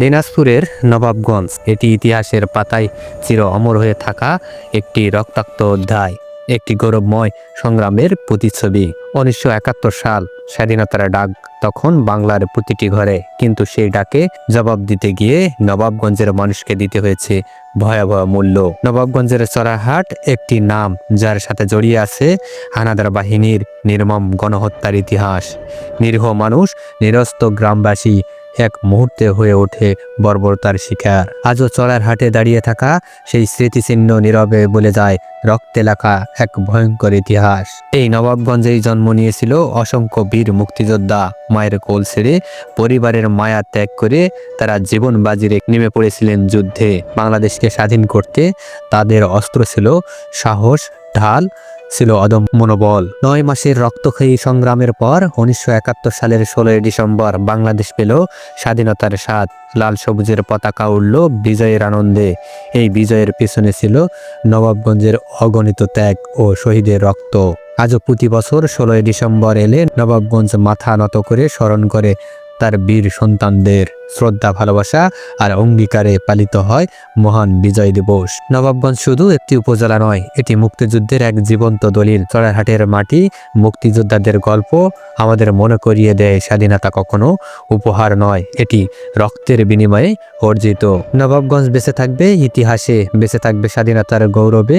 দিনাজপুরের নবাবগঞ্জ। এটি ইতিহাসের পাতায় চির অমর হয়ে থাকা একটি রক্তাক্ত অধ্যায়, একটি গৌরবময় সংগ্রামের প্রতিচ্ছবি। উনিশশো একাত্তর সাল স্বাধীনতার ডাক তখন বাংলার প্রতিটি ঘরে, কিন্তু সেই ডাকে জবাব দিতে গিয়ে নবাবগঞ্জের মানুষকে দিতে হয়েছে ভয়াবহ মূল্য। নবাবগঞ্জের চড়াহাট একটি নাম যার সাথে জড়িয়ে আছে হানাদার বাহিনীর নির্মম গণহত্যার ইতিহাস। নিরীহ মানুষ, নিরস্ত গ্রামবাসী এক মুহূর্তে হয়ে ওঠে বর্বরতার শিকার। আজও চলার হাটে দাঁড়িয়ে থাকা সেই স্মৃতিচিহ্ন নীরবে বলে যায় রক্তে লেখা এক ভয়ঙ্কর ইতিহাস। এই নবাবগঞ্জেই জন্ম নিয়েছিল অসংখ্য বীর মুক্তিযোদ্ধা। মায়ের কোল ছেড়ে পরিবারের মায়া ত্যাগ করে তারা জীবন বাজিরে নেমে পড়েছিলেন যুদ্ধে। বাংলাদেশকে স্বাধীন করতে তাদের অস্ত্র ছিল সাহস, ঢাল ছিল অদম মনোবল। নয় মাসের রক্তক্ষয়ী সংগ্রামের পর উনিশশো একাত্তর সালের ষোলোই ডিসেম্বর বাংলাদেশ পেল স্বাধীনতার স্বাদ। লাল সবুজের পতাকা উড়ল বিজয়ের আনন্দে। এই বিজয়ের পেছনে ছিল নবাবগঞ্জের অগণিত ত্যাগ ও শহীদের রক্ত। আজও প্রতি বছর ষোলোই ডিসেম্বর এলে নবাবগঞ্জ মাথা নত করে স্মরণ করে তার বীর সন্তানদের শ্রদ্ধা, ভালোবাসা আর অঙ্গীকারে পালিত হয় মহান বিজয় দিবস। নবাবগঞ্জ শুধু একটি উপজেলা নয়, এটি মুক্তিযুদ্ধের এক জীবন্ত দলিল। চড়ারহাটের মাটি মুক্তিযোদ্ধাদের গল্প আমাদের মনে করিয়ে দেয় স্বাধীনতা কখনো উপহার নয়, এটি রক্তের বিনিময়ে অর্জিত। নবাবগঞ্জ বেঁচে থাকবে, ইতিহাসে বেঁচে থাকবে স্বাধীনতার গৌরবে